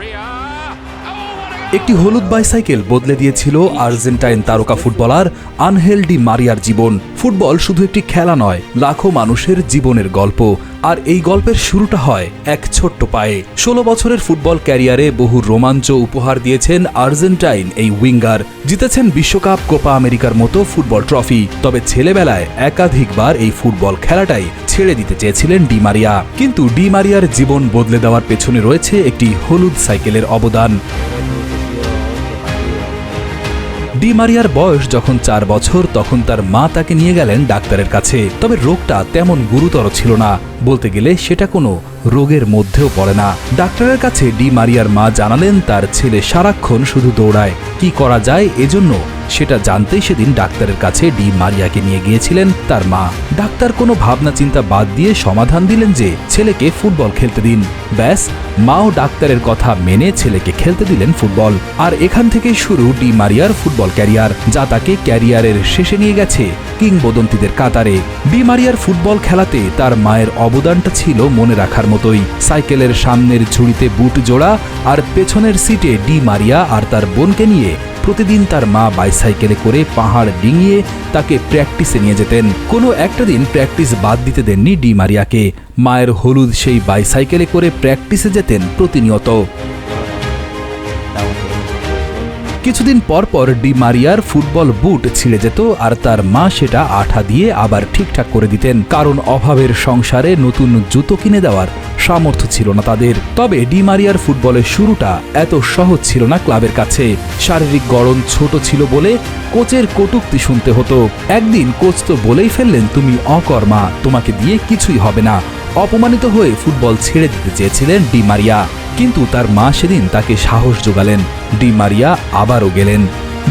Korea. একটি হলুদ bicycle বদলে দিয়েছিল আর্জেন্টাইন তারকা ফুটবলার আনহেল ডি মারিয়ার জীবন। ফুটবল শুধু একটি খেলা নয়, লাখো মানুষের জীবনের গল্প। আর এই গল্পের শুরুটা হয় এক ছোট্ট পায়ে। ষোলো বছরের ফুটবল ক্যারিয়ারে বহু রোমাঞ্চ উপহার দিয়েছেন আর্জেন্টাইন এই উইঙ্গার। জিতেছেন বিশ্বকাপ, কোপা আমেরিকার মতো ফুটবল ট্রফি। তবে ছেলেবেলায় একাধিকবার এই ফুটবল খেলাটাই ছেড়ে দিতে চেয়েছিলেন ডি মারিয়া। কিন্তু ডি মারিয়ার জীবন বদলে দেওয়ার পেছনে রয়েছে একটি হলুদ সাইকেলের অবদান। ডি মারিয়ার বয়স যখন চার বছর, তখন তার মা তাকে নিয়ে গেলেন ডাক্তারের কাছে। তবে রোগটা তেমন গুরুতর ছিল না। বলতে গেলে সেটা কোনো রোগের মধ্যেও পড়ে না। ডাক্তারের কাছে ডি মারিয়ার মা জানালেন, তার ছেলে সারাক্ষণ শুধু দৌড়ায়। কি করা যায়? এজন্য সেটা জানতেই সেদিন ডাক্তারের কাছে ডি মারিয়াকে নিয়ে গিয়েছিলেন তার মা। ডাক্তার কোনো ভাবনা চিন্তা বাদ দিয়ে সমাধান দিলেন যে, ছেলেকে ফুটবল খেলতে দিন। ব্যাস, মাও ডাক্তারের কথা মেনে ছেলেকে খেলতে দিলেন ফুটবল। আর এখান থেকেই শুরু ডি মারিয়ার ফুটবল ক্যারিয়ার, যা তাকে ক্যারিয়ারের শেষে নিয়ে গেছে কিংবদন্তিদের কাতারে। ডি মারিয়ার ফুটবল খেলাতে তার মায়ের অবদানটা ছিল মনে রাখার মতোই। সাইকেলের সামনের ঝুড়িতে বুট জোড়া আর পেছনের সিটে ডি মারিয়া আর তার বোনকে নিয়ে প্রতিদিন তার মা বাইসাইকেলে করে পাহাড় ডিঙিয়ে তাকে প্র্যাকটিসে নিয়ে যেতেন। কোনো একটা দিন প্র্যাকটিস বাদ দিতে দেননি ডি মারিয়াকে। মায়ের হলুদ সেই বাইসাইকেলে করে প্র্যাকটিসে যেতেন প্রতিনিয়ত। কিছুদিন পর পর ডি মারিয়ার ফুটবল বুট ছিঁড়ে যেত আর তার মা সেটা আঠা দিয়ে আবার ঠিকঠাক করে দিতেন। কারণ অভাবের সংসারে নতুন জুতো কিনে দেওয়ার সামর্থ্য ছিল না তাদের। তবে ডি মারিয়ার ফুটবলের শুরুটা এত সহজ ছিল না ক্লাবের কাছে। শারীরিক গড়ন ছোট ছিল বলে কোচের কটুক্তি শুনতে হতো। একদিন কোচ তো বলেই ফেললেন, তুমি অকর্মা, তোমাকে দিয়ে কিছুই হবে না। অপমানিত হয়ে ফুটবল ছেড়ে দিতে চেয়েছিলেন ডি মারিয়া। কিন্তু তার মা সেদিন তাকে সাহস যোগালেন। ডি মারিয়া আবারও গেলেন।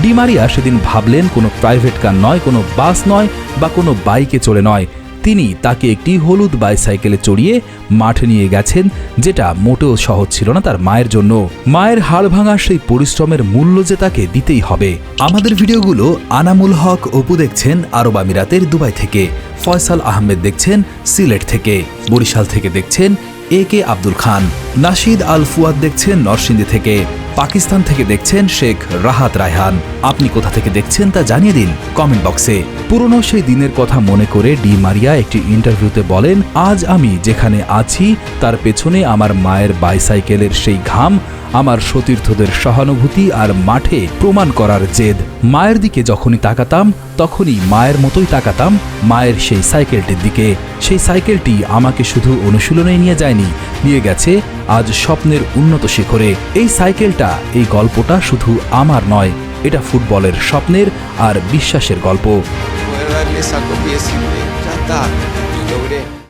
ডি মারিয়া সেদিন ভাবলেন কোনো প্রাইভেট কার নয়, কোনো বাস নয় বা কোনো বাইকে চড়ে নয়। তিনি তাকে একটি হলুদ বাইসাইকেলে চড়িয়ে মাঠে নিয়ে গেছেন, যেটা মোটেও সহজ ছিল না তার মায়ের জন্য। মায়ের হাড় ভাঙা সেই পরিশ্রমের মূল্য যে তাকে দিতেই হবে। আমাদের ভিডিওগুলো আনামুল হক অপু দেখছেন, আরব আমিরাতের দুবাই থেকে। ফয়সাল আহমেদ দেখছেন, সিলেট থেকে। বরিশাল থেকে দেখছেন এ কে আব্দুল খান। নাশিদ আল ফুয়াদ দেখছেন নরসিংদী থেকে। পাকিস্তান থেকে দেখছেন শেখ রাহাত রায়হান। আপনি কোথা থেকে দেখছেন তা জানিয়ে দিন কমেন্ট বক্সে। পুরনো সেই দিনের কথা মনে করে ডি মারিয়া একটি ইন্টারভিউতে বলেন, আজ আমি যেখানে আছি, তার পেছনে আমার মায়ের বাইসাইকেলের সেই ঘাম, আমার সতীর্থদের সহানুভূতি আর মাঠে প্রমাণ করার জেদ। মায়ের দিকে যখনই তাকাতাম, তখনই মায়ের মতোই তাকাতাম মায়ের সেই সাইকেলটির দিকে। সেই সাইকেলটি আমাকে শুধু অনুশীলনে নিয়ে যায়নি, নিয়ে গেছে আজ স্বপ্নের উন্নত শিখরে। এই সাইকেলটা এই গল্পটা শুধু আমার নয় এটা ফুটবলের স্বপ্নের আর বিশ্বাসের গল্প।